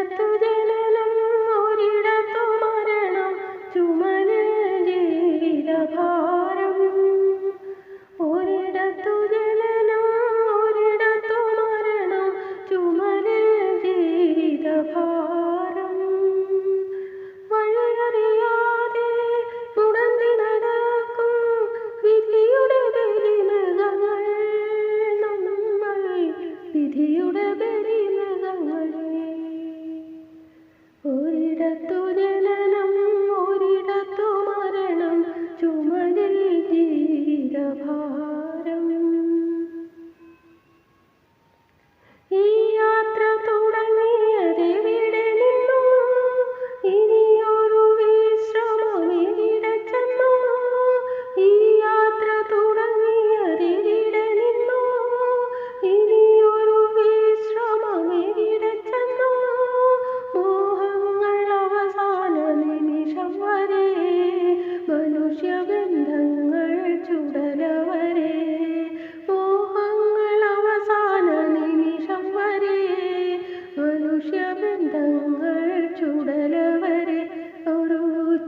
ഒരിടത്തു ഒരിടത്തു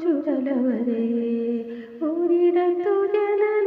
ഒരു ചുടലവരെ ഒരിടത്തു ജനനം